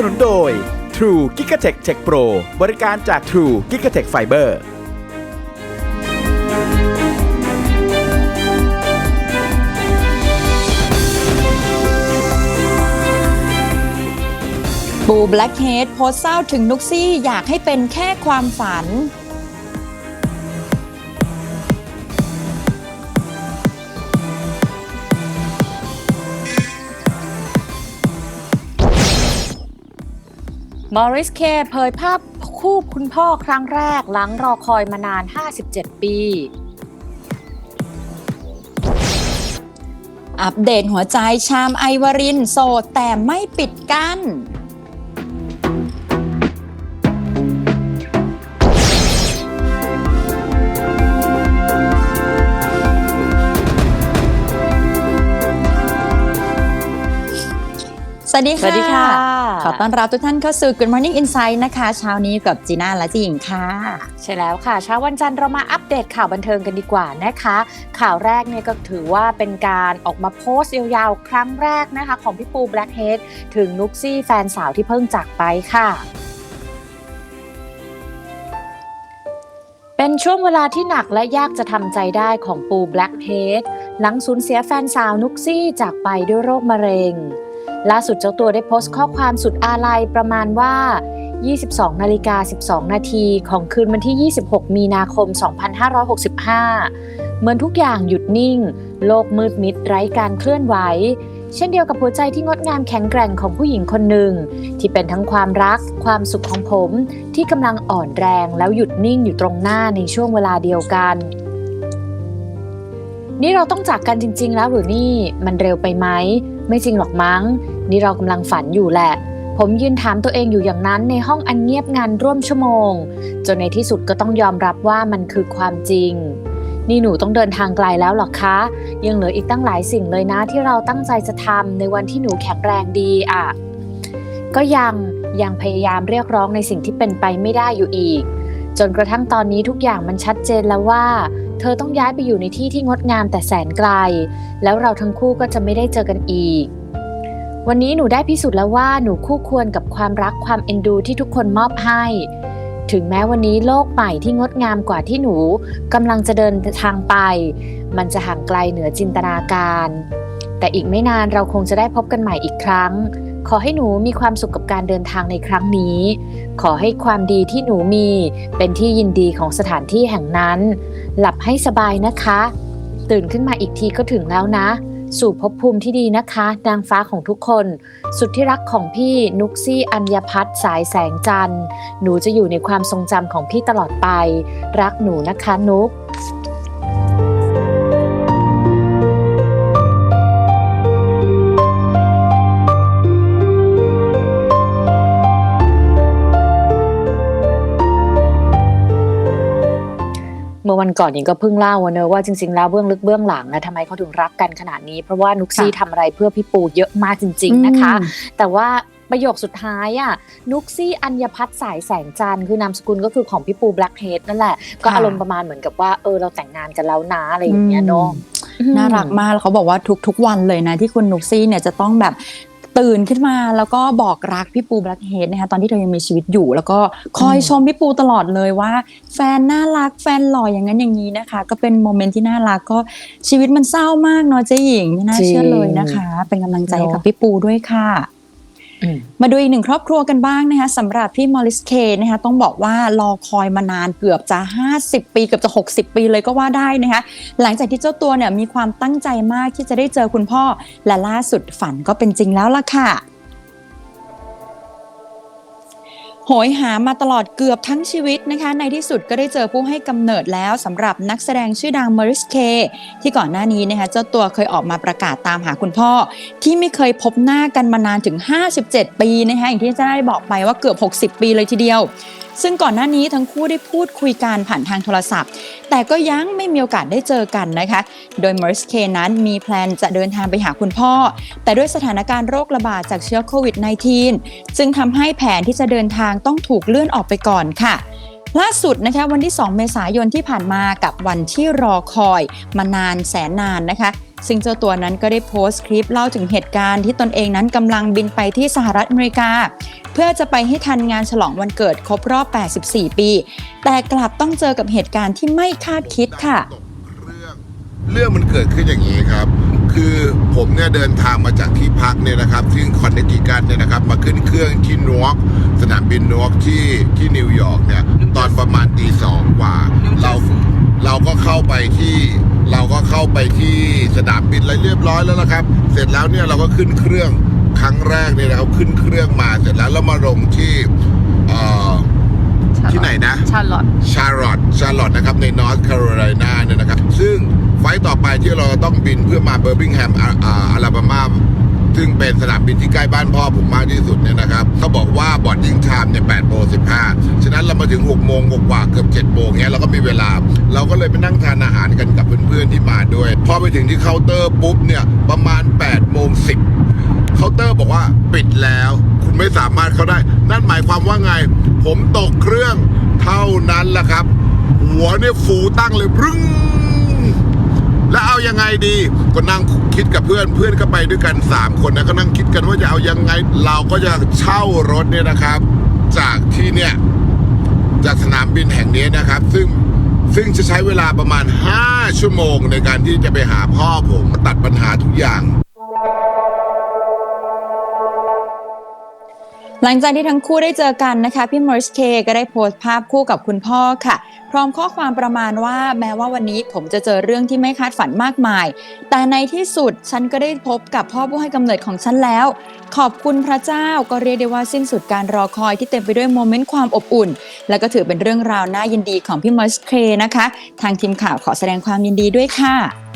สนุนโดย True g i g a t e c h Tech Pro บริการจาก True g i g a t e c h Fiber บูแบล็กเฮดโพสเศร้าถึงนุกซี่อยากให้เป็นแค่ความฝัน มอริสเคเผยภาพคู่คุณพ่อครั้งแรกหลังรอคอยมานาน 57 ปี อัปเดตหัวใจชามไอวารินโสดแต่ไม่ปิดกั้นสวัสดีค่ะ สวัสดีค่ะ อต้อนรับทุกท่านเข้าสู่ Good Morning Insight นะคะ เช้านี้กับจีน่าและจีหญิงค่ะ ใช่แล้วค่ะ เช้าวันจันทร์เรามาอัปเดตข่าวบันเทิงกันดีกว่านะคะ ข่าวแรกเนี่ยก็ถือว่าเป็นการออกมาโพสต์ยาวๆ ครั้งแรกนะคะ ของพี่ปูแบล็คเฮดถึงนุกซี่แฟนสาวที่เพิ่งจากไปค่ะเป็นช่วงเวลาที่หนักและยากจะทำใจได้ของปูแบล็คเฮดหลังสูญเสียแฟนสาวนุกซี่จากไปด้วยโรคมะเร็ง ล่าสุดเจ้าตัวได้โพสต์ข้อความสุดอาลัยประมาณว่า 22นาฬิกา12 นาทีของคืนวันที่ 26 มีนาคม 2565 เหมือนทุกอย่างหยุดนิ่ง โลกมืดมิดไร้การเคลื่อนไหว เช่นเดียวกับหัวใจที่งดงามแข็งแกร่งของผู้หญิงคนหนึ่ง ที่เป็นทั้งความรัก ความสุขของผม ที่กำลังอ่อนแรงแล้วหยุดนิ่งอยู่ตรงหน้าในช่วงเวลาเดียวกันนี่เราต้องจากกันจริง ๆ แล้วหรือนี่ มันเร็วไปไหม ไม่จริงหรอกมั้ง นี่เรากำลังฝันอยู่แหละ ผมยืนถามตัวเองอยู่อย่างนั้นในห้องอันเงียบงันร่วมชั่วโมง จนในที่สุดก็ต้องยอมรับว่ามันคือความจริง นี่หนูต้องเดินทางไกลแล้วหรอคะ ยังเหลืออีกตั้งหลายสิ่งเลยนะที่เราตั้งใจจะทำในวันที่หนูแข็งแรงดีอะ ก็ยังยังพยายามเรียกร้องในสิ่งที่เป็นไปไม่ได้อยู่อีก จนกระทั่งตอนนี้ทุกอย่างมันชัดเจนแล้วว่า เธอต้องย้ายไปอยู่ในที่ที่งดงามแต่แสนไกล แล้วเราทั้งคู่ก็จะไม่ได้เจอกันอีก วันนี้หนูได้พิสูจน์แล้วว่าหนูคู่ควรกับความรักความเอ็นดูที่ทุกคนมอบให้ ถึงแม้วันนี้โลกใหม่ที่งดงามกว่าที่หนูกำลังจะเดินทางไป มันจะห่างไกลเหนือจินตนาการ แต่อีกไม่นานเราคงจะได้พบกันใหม่อีกครั้ง ขอให้หนูมีความสุขกับการเดินทางในครั้งนี้ ขอให้ความดีที่หนูมีเป็นที่ยินดีของสถานที่แห่งนั้น หลับให้สบายนะคะ ตื่นขึ้นมาอีกทีก็ถึงแล้วนะ สู่ภพภูมิที่ดีนะคะ นางฟ้าของทุกคน สุดที่รักของพี่นุกซี่อัญญพัฒน์สายแสงจันทร์ หนูจะอยู่ในความทรงจำของพี่ตลอดไป รักหนูนะคะนุก ก่อนหญิงก็เพิ่งเล่าอะเนอะว่าจริง ๆ แล้วเบื้องลึกเบื้องหลังนะทำไมเขาถึงรักกันขนาดนี้ เพราะว่านุกซี่ทำอะไรเพื่อพี่ปูเยอะมากจริง ๆนะคะ แต่ว่าประโยคสุดท้ายอะนุกซี่อัญพัฒน์สายแสงจันทร์คือนามสกุลก็คือของพี่ปูแบล็คเฮดนั่นแหละ ก็ค่ะอารมณ์ประมาณเหมือนกับว่าเออเราแต่งงานกันแล้วนะอะไรอย่างเงี้ยเนาะน่ารักมากแล้วเขาบอกว่าทุกๆวันเลยนะที่คุณนุกซี่เนี่ยจะต้องแบบ ตื่นขึ้นมาแล้วก็บอกรักพี่ปูแบล็คเฮดนะคะตอนที่เธอยังมีชีวิตอยู่ แล้วก็คอยอืมชมพี่ปูตลอดเลยว่า แฟนน่ารักแฟนหล่ออย่างนั้นอย่างนี้นะคะ ก็เป็นโมเมนต์ที่น่ารักก็ชีวิตมันเศร้ามากเนาะเจ๊หญิงไม่น่าเชื่อเลยนะคะ เป็นกำลังใจให้กับพี่ปูด้วยค่ะอื มาดูอีกหนึ่งครอบครัวกันบ้างนะคะสำหรับพี่มอริสเคนะคะต้องบอกว่ารอคอยมานานเกือบจะ 50 ปีเกือบจะ 60 ปีเลยก็ว่าได้นะคะหลังจากที่เจ้าตัวเนี่ยมีความตั้งใจมากที่จะได้เจอคุณพ่อและล่าสุดฝันก็เป็นจริงแล้วล่ะค่ะ โหยหามาตลอดเกือบทั้งชีวิตนะคะ ในที่สุดก็ได้เจอผู้ให้กำเนิดแล้วสำหรับนักแสดงชื่อดังมอริสเค ที่ก่อนหน้านี้นะคะเจ้าตัวเคยออกมาประกาศตามหาคุณพ่อ ที่ไม่เคยพบหน้ากันมานานถึง 57 ปีนะคะอย่างที่จะได้บอกไปว่าเกือบ 60 ปีเลยทีเดียว ซึ่งก่อนหน้านี้ทั้งคู่ได้พูดคุยกันผ่านทางโทรศัพท์ แต่ก็ยังไม่มีโอกาสได้เจอกันนะคะ โดยมอริสเคนั้นมีแพลนจะเดินทางไปหาคุณพ่อ แต่ด้วยสถานการณ์โรคระบาดจากเชื้อโควิด -19 จึงทำให้แผนที่จะเดินทางต้องถูกเลื่อนออกไปก่อนค่ะล่าสุดนะคะวันที่ 2 เมษายนที่ผ่านมากับวันที่รอคอยมานานแสนนานนะคะ ซึ่งเจ้าตัวนั้นก็ได้โพสต์คลิปเล่าถึงเหตุการณ์ที่ตนเองนั้นกำลังบินไปที่สหรัฐอเมริกา เพื่อจะไปให้ทันงานฉลองวันเกิดครบรอบ 84 ปี แต่กลับต้องเจอกับเหตุการณ์ที่ไม่คาดคิดค่ะ เรื่องมันเกิดขึ้นอย่างนี้ครับ คือผมเนี่ยเดินทางมาจากที่พักเนี่ยนะครับซึ่งคอนเนตทิคัตเนี่ยนะครับ มาขึ้นเครื่องที่นวกสนามบินนวกที่ที่นิวยอร์กเนี่ยตอนประมาณตีสองกว่าเรา เราก็เข้าไปที่เราก็เข้าไปที่สนามบินอะไรเรียบร้อยแล้วนะครับ เสร็จแล้วเนี่ยเราก็ขึ้นเครื่องครั้งแรกเนี่ยนะครับขึ้นเครื่องมาเสร็จแล้วแล้วมาลงที่เอ่อที่ไหนนะ ชาลอตชาร์ลอตชาร์ลอตนะครับในนอร์ทแคโรไลนาเนี่ยนะครับ ซึ่งไฟล์ต่อไปที่เราต้องบินเพื่อมาเบอร์บิงแฮมอาลาบามา ซึ่งเป็นสนามบินที่ใกล้บ้านพ่อผมมากที่สุดเนี่ยนะครับเขาบอกว่าบอดดิ้งไทม์เนี่ย8โมง15ฉะนั้นเรามาถึง6โมงกว่าเกือบ7โมงเนี้ยเราก็มีเวลา เราก็เลยไปนั่งทานอาหารกันกับเพื่อนๆที่มาด้วย พอไปถึงที่เคาน์เตอร์ปุ๊บเนี่ยประมาณ8โมง10เคาน์เตอร์บอกว่าปิดแล้ว คุณไม่สามารถเข้าได้ นั่นหมายความว่าไง ผมตกเครื่องเท่านั้นแหละครับ หัวเนี่ยฟูตั้งเลยรึ้ง แล้วเอายังไงดีก็นั่งคิดกับเพื่อนเพื่อนก็ไปด้วยกัน 3 คนนะก็นั่งคิดกันว่าจะเอายังไง เราก็จะเช่ารถเนี่ยนะครับ จากที่เนี่ยจากสนามบินแห่งนี้นะครับ ซึ่งซึ่งจะใช้เวลาประมาณ 5 ชั่วโมงในการที่จะไปหาพ่อผมมาตัดปัญหาทุกอย่าง หลังจากที่ทั้งคู่ได้เจอกันนะคะ พี่มอริสเคก็ได้โพสต์ภาพคู่กับคุณพ่อค่ะ พร้อมข้อความประมาณว่าแม้ว่าวันนี้ผมจะเจอเรื่องที่ไม่คาดฝันมากมาย แต่ในที่สุดฉันก็ได้พบกับพ่อผู้ให้กำเนิดของฉันแล้ว ขอบคุณพระเจ้าก็เรียกได้ว่าสิ้นสุดการรอคอยที่เต็มไปด้วยโมเมนต์ความอบอุ่น และก็ถือเป็นเรื่องราวน่ายินดีของพี่มอริสเคนะคะ ทางทีมข่าวขอแสดงความยินดีด้วยค่ะ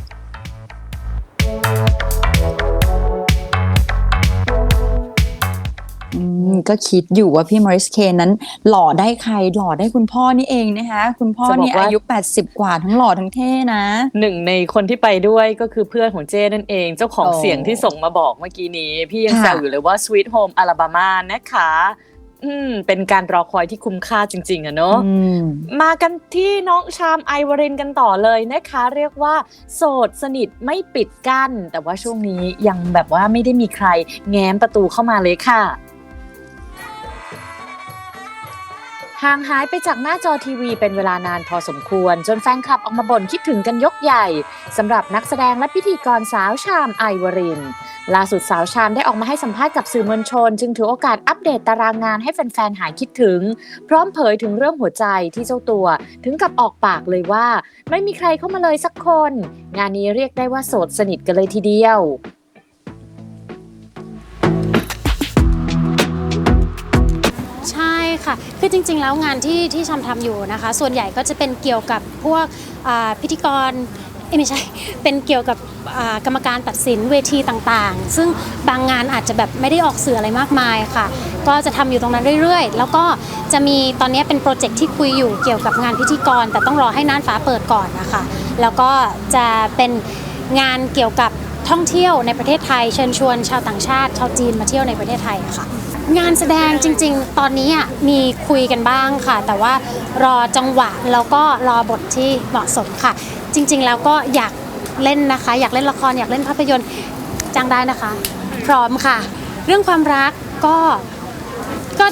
ก็คิดอยู่ว่าพี่มอริสเคนนั้น หล่อได้ใครหล่อได้คุณพ่อนี่เองนะคะ คุณพ่อจะบอกนี่ว่าอายุ 80 กว่าทั้งหล่อทั้งเท่นะหนึ่งในคนที่ไปด้วยก็คือเพื่อนของเจ้นั่นเอง เจ้าของโอ้เสียงที่ส่งมาบอกเมื่อกี้นี้ พี่ยังค่ะแซวอยู่เลยว่า Sweet Home Alabama นะคะอืมเป็นการรอคอยที่คุ้มค่าจริง ๆอะเนาะอืมมากันที่น้องชามไอวรินกันต่อเลยนะคะ เรียกว่า โสดสนิทไม่ปิดกั้น แต่ว่าช่วงนี้ยังแบบว่าไม่ได้มีใครแง้มประตูเข้ามาเลยค่ะ ห่างหายไปจากหน้าจอทีวีเป็นเวลานานพอสมควร จนแฟนคลับออกมาบ่นคิดถึงกันยกใหญ่สำหรับนักแสดงและพิธีกรสาวชามไอวรินล่าสุดสาวชามได้ออกมาให้สัมภาษณ์กับสื่อมวลชน จึงถือโอกาสอัปเดตตารางงานให้แฟนๆหายคิดถึง พร้อมเผยถึงเรื่องหัวใจที่เจ้าตัว ถึงกับออกปากเลยว่า ไม่มีใครเข้ามาเลยสักคน งานนี้เรียกได้ว่าโสดสนิทกันเลยทีเดียว ค่ะ คือจริง ๆ แล้วงานที่ที่ชำทำอยู่นะคะ ส่วนใหญ่ก็จะเป็นเกี่ยวกับพวกพิธีกรไม่ใช่ เป็นเกี่ยวกับกรรมการตัดสินเวทีต่างๆ ซึ่งบางงานอาจจะแบบไม่ได้ออกสื่ออะไรมากมายค่ะ ก็จะทำอยู่ตรงนั้นเรื่อยๆ แล้วก็จะมีตอนนี้เป็นโปรเจกต์ที่คุยอยู่เกี่ยวกับงานพิธีกร แต่ต้องรอให้น่านฟ้าเปิดก่อนนะคะ แล้วก็จะเป็นงานเกี่ยวกับท่องเที่ยวในประเทศไทย เชิญชวนชาวต่างชาติ ชาวจีนมาเที่ยวในประเทศไทยค่ะ งานแสดงจริง ๆ ตอนนี้อะมีคุยกันบ้างค่ะ แต่ว่ารอจังหวะแล้วก็รอบทที่เหมาะสมค่ะ จริง ๆ แล้วก็อยากเล่นนะคะ อยากเล่นละครอยากเล่นภาพยนตร์จ้างได้นะคะ พร้อมค่ะ เรื่องความรักก็ก็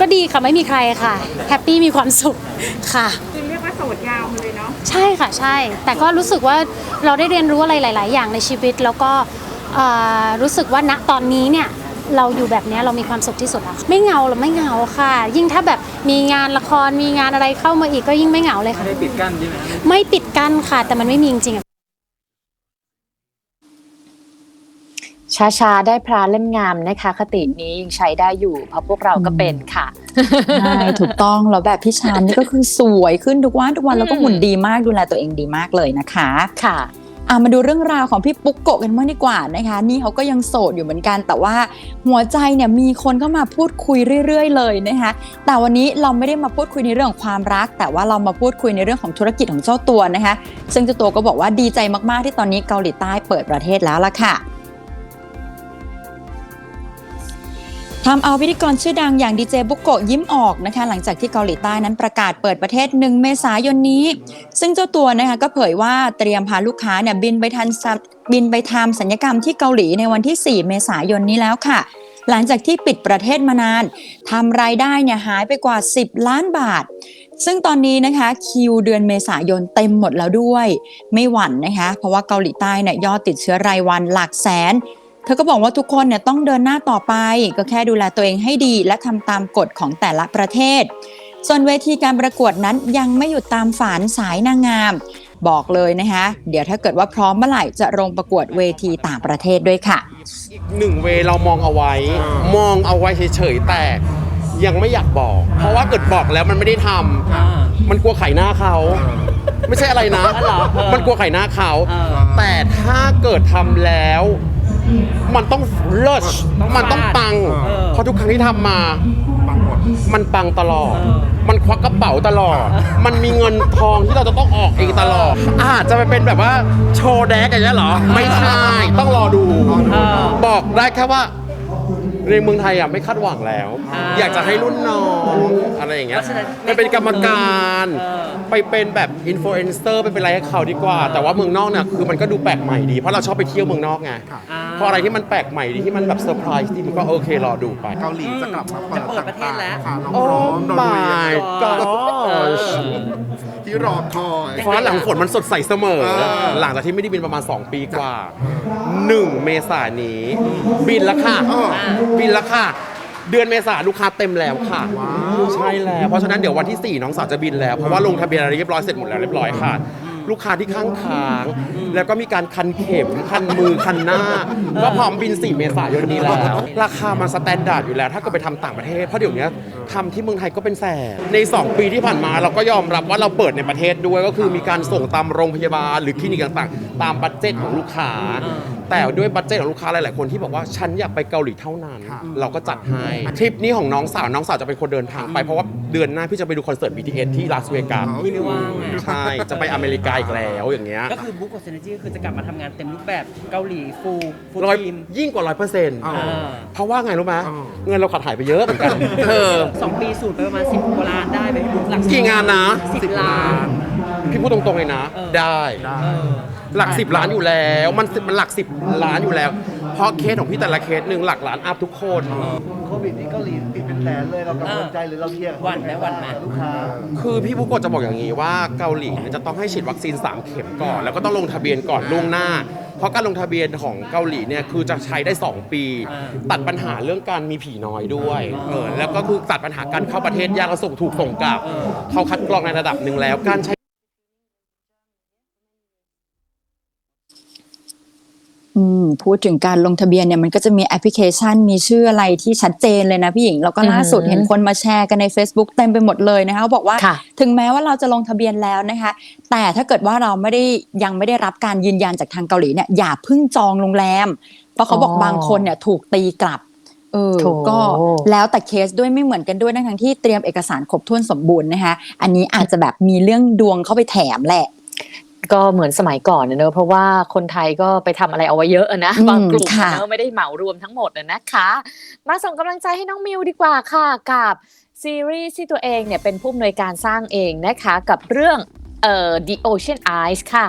ก็ดีค่ะไม่มีใครค่ะแฮปปี้มีความสุขค่ะ คือเรียกว่าโสดยาวมาเลยเนาะใช่ค่ะใช่ แต่ก็รู้สึกว่าเราได้เรียนรู้อะไรหลาย ๆ อย่างในชีวิต แล้วก็เอ่อรู้สึกว่าณตอนนี้เนี่ย เราอยู่แบบเนี้ยเรามีความสุขที่สุดแล้วไม่เหงาหรือไม่เหงาค่ะ ยิ่งถ้าแบบมีงานละครมีงานอะไรเข้ามาอีกก็ยิ่งไม่เหงาเลยค่ะ ไม่ได้ปิดกั้นใช่ไหมครับไม่ปิดกั้นค่ะ แต่มันไม่มีจริงๆอะชาชาได้พระเล่มงามนะคะ คตินี้ยังใช้ได้อยู่เพราะพวกเราก็เป็นค่ะใช่ถูกต้องแล้วแบบพี่ชามนี่ก็คือสวยขึ้นทุกวันทุกวันแล้วก็หุ่นดีมากดูแลตัวเองดีมากเลยนะคะค่ะ อะมาดูเรื่องราวของพี่ปุ๊กโกะกันบ้างดีกว่านะคะ นี่เขาก็ยังโสดอยู่เหมือนกัน แต่ว่าหัวใจเนี่ยมีคนเข้ามาพูดคุยเรื่อย ๆ เลยนะคะ แต่วันนี้เราไม่ได้มาพูดคุยในเรื่องของความรัก แต่ว่าเรามาพูดคุยในเรื่องของธุรกิจของเจ้าตัวนะคะ ซึ่งเจ้าตัวก็บอกว่าดีใจมากๆที่ตอนนี้เกาหลีใต้เปิดประเทศแล้วล่ะค่ะ ทำเอาพิธีกรชื่อดังอย่างดีเจบุกโกะยิ้มออกนะคะ หลังจากที่เกาหลีใต้นั้นประกาศเปิดประเทศ 1 เมษายนนี้ ซึ่งเจ้าตัวนะคะก็เผยว่าเตรียมพาลูกค้าเนี่ยบินไปทันสบินไปทำสัญญกรรมที่เกาหลีในวันที่ 4 เมษายนนี้แล้วค่ะ หลังจากที่ปิดประเทศมานานทำรายได้เนี่ยหายไปกว่า 10 ล้านบาท ซึ่งตอนนี้นะคะคิวเดือนเมษายนเต็มหมดแล้วด้วย ไม่หวั่นนะคะ เพราะว่าเกาหลีใต้เนี่ยยอดติดเชื้อรายวันหลักแสน เธอก็บอกว่าทุกคนเนี่ยต้องเดินหน้าต่อไป ก็แค่ดูแลตัวเองให้ดี และทำตามกฎของแต่ละประเทศ ส่วนเวทีการประกวดนั้นยังไม่หยุดตามฝันสายนางงาม บอกเลยนะคะ เดี๋ยวถ้าเกิดว่าพร้อมเมื่อไหร่จะลงประกวดเวทีต่างประเทศด้วยค่ะ อีกหนึ่งเวเรามองเอาไว้ มองเอาไว้เฉยๆแต่ยังไม่อยากบอก เพราะว่าเกิดบอกแล้วมันไม่ได้ทำมันกลัวไข่หน้าเขา ไม่ใช่อะไรนะ มันกลัวไข่หน้าเขา แต่ถ้าเกิดทำแล้ว มันต้องเลิศมันต้องปังเพราะทุกครั้งที่ทำมามันปังตลอดมันควักกระเป๋าตลอด มันมีเงินทองที่เราจะต้องออกเองตลอด อาจจะไปเป็นแบบว่าโชว์แดกอย่างนี้ยเหรอ ไม่ใช่ ต้องรอดูบอกได้แค่ว่า ในเมืองไทยอะไม่คาดหวังแล้วอยากจะให้รุ่นน้องอะไรอย่างเงี้ยไปเป็นกรรมการไปเป็นแบบอินฟลูเอนเซอร์ไปเป็นอะไรให้เขาดีกว่า แต่ว่าเมืองนอกเนี่ยคือมันก็ดูแปลกใหม่ดีเพราะเราชอบไปเที่ยวเมืองนอกไงเพราะอะไรที่มันแปลกใหม่ดีที่มันแบบเซอร์ไพรส์ที่มันก็โอเครอดูไปเกาหลีจะกลับมาเปิดจะเปิดประเทศแล้วค่ะน้องโอ้พร้อมโดนเรีย my น gosh ที่รอคอย ฟ้าหลังฝนมันสดใสเสมอ เออ หลังจากที่ไม่ได้บินประมาณ 2 ปีกว่า 1 เมษายนนี้ บินแล้วค่ะ เออบินแล้วค่ะ เดือนเมษาลูกค้าเต็มแล้วค่ะใช่แล้ว เพราะฉะนั้นเดี๋ยววันที่ 4 น้องสาวจะบินแล้ว เพราะว่าลงทะเบียนอะไรเรียบร้อยเสร็จหมดแล้วเรียบร้อยค่ะ ลูกค้าที่ข้างค้าง แล้วก็มีการคันเข็ม คันมือ คันหน้า ก็พร้อมบิน 4 เมษายนนี้แล้ว ราคามันสแตนดาร์ดอยู่แล้ว ถ้าเกิดไปทำต่างประเทศ เพราะเดี๋ยวนี้ทำที่เมืองไทยก็เป็นแสน ใน 2 ปีที่ผ่านมาเราก็ยอมรับว่าเราเปิดในประเทศด้วย ก็คือมีการส่งตามโรงพยาบาลหรือคลินิกต่างๆ ตามบัตเจ็ตของลูกค้า แต่ด้วยบัตเจ็ตของลูกค้าหลาย ๆ คนที่บอกว่าฉันอยากไปเกาหลีเท่านั้น เราก็จัดให้ทริปนี้ของน้องสาวน้องสาวจะเป็นคนเดินทางไปเพราะว่าเดือนหน้าพี่จะไปดูคอนเสิร์ต BTS ที่ลาสเวกัสพี่ไม่ว่างไงใช่จะไปอเมริกาอีกแล้วอย่างเงี้ยก็คือบุ๊กกับเซนจีคือจะกลับมาทำงานเต็มรูปแบบเกาหลีฟูฟูร้อยทีม ยิ่งกว่าร้อยเปอร์เซ็นต์อ่า เพราะว่าไงรู้ไหมอ่า เงินเราขาดหายไปเยอะเหมือนกันเออ สองปีสูตรไปประมาณสิบกว่าล้านได้ไหมพี่บุ๊กหลักกี่งานนะ สิบล้าน พี่พูดตรงๆเลยนะเออได้เออหลักสิบล้านอยู่แล้วมันมันหลักสิบล้านอยู่แล้ว เพราะเคสของพี่แต่ละเคสหนึ่งหลักล้านอัพทุกคนโควิดนี้เกาหลีติดเป็นแสนเลยเรากังวลใจหรือเราเครียดหวั่นไหมหวั่นไหมลูกค้าคือพี่บุกโกะจะบอกอย่างนี้ว่าเกาหลีเนี่ยจะต้องให้ฉีดวัคซีน 3 เข็มก่อน แล้วก็ต้องลงทะเบียนก่อนล่วงหน้า เพราะการลงทะเบียนของเกาหลีเนี่ยคือจะใช้ได้ 2 ปี ตัดปัญหาเรื่องการมีผีน้อยด้วยเออแล้วก็คือตัดปัญหาการเข้าประเทศยากและส่งถูกส่งกลับเขาคัดกรองในระดับหนึ่งแล้ว การใช้ อืม พูดถึงการลงทะเบียนเนี่ยมันก็จะมีแอปพลิเคชัน มีชื่ออะไรที่ชัดเจนเลยนะพี่หญิง แล้วก็ล่าสุดอืมเห็นคนมาแชร์กันใน Facebook เต็มไปหมดเลยนะคะเขาบอกว่าค่ะถึงแม้ว่าเราจะลงทะเบียนแล้วนะคะ แต่ถ้าเกิดว่าเราไม่ได้ยังไม่ได้รับการยืนยันจากทางเกาหลีเนี่ยอย่าเพิ่งจองโรงแรม เพราะเขาบอกอ๋อบางคนเนี่ยถูกตีกลับเออโถก็แล้วแต่เคสด้วยไม่เหมือนกันด้วยนะทั้งที่เตรียมเอกสารครบถ้วนสมบูรณ์นะคะอันนี้อาจจะแบบมีเรื่องดวงเข้าไปแถมแหละ ก็เหมือนสมัยก่อนนะเนอะเพราะว่าคนไทยก็ไปทำอะไรเอาไว้เยอะอะนะอืมบางกลุ่มค่ะเนอะไม่ได้เหมารวมทั้งหมดอะนะคะ มาส่งกำลังใจให้น้องมิวดีกว่าค่ะกับซีรีส์ที่ตัวเองเนี่ยเป็นผู้อำนวยการสร้างเองนะคะ กับเรื่องเอ่อ The Ocean Eyes ค่ะ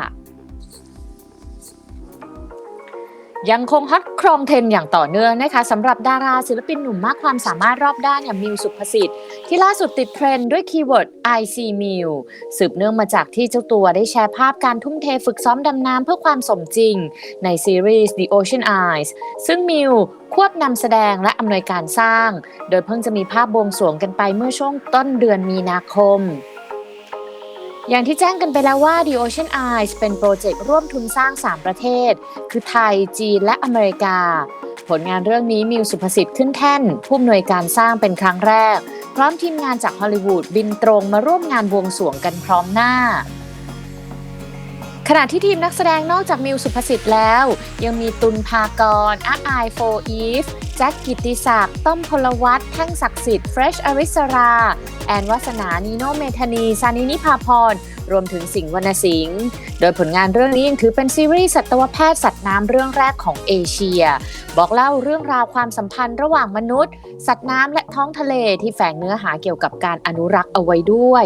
ยังคงฮอตครองเทรนอย่างต่อเนื่องนะคะสำหรับดาราศิลปินหนุ่มมากความสามารถรอบด้านอย่างมิวสุภสิทธิ์ที่ล่าสุดติดเทรนด์ด้วยคีย์เวิร์ด IC m i l สืบเนื่องมาจากที่เจ้าตัวได้แชร์ภาพการทุ่มเทฝึกซ้อมดำน้ำเพื่อความสมจริง ในซีรีส์ The Ocean Eyes ซึ่งมิวควบนำแสดงและอำนวยการสร้าง โดยเพิ่งจะมีภาพบวงสรวงกันไปเมื่อช่วงต้นเดือนมีนาคม อย่างที่แจ้งกันไปแล้วว่า The Ocean Eyes เป็นโปรเจกต์ร่วมทุนสร้าง 3 ประเทศ คือไทย จีน และอเมริกา ผลงานเรื่องนี้มิวสุภสิทธิ์ขึ้นแท่น ผู้อำนวยการสร้างเป็นครั้งแรก พร้อมทีมงานจากฮอลลีวูดบินตรงมาร่วมงานบวงสรวงกันพร้อมหน้า ขณะที่ทีมนักแสดงนอกจากมิวสุภสิทธิ์แล้ว ยังมีตุลภากรอาอายโฟอีฟแจ็คกิติศักดิ์ต้อมพลวัตแท่งศักดิ์สิทธิ์เฟรชอริสรา แอนวัสนานีโนเมธานีซานินิพาพร รวมถึงสิงห์วรรณสิงห์โดยผลงานเรื่องนี้ยังถือเป็นซีรีส์สัตวแพทย์สัตว์น้ำเรื่องแรกของเอเชีย บอกเล่าเรื่องราวความสัมพันธ์ระหว่างมนุษย์ สัตว์น้ำและท้องทะเลที่แฝงเนื้อหาเกี่ยวกับการอนุรักษ์เอาไว้ด้วย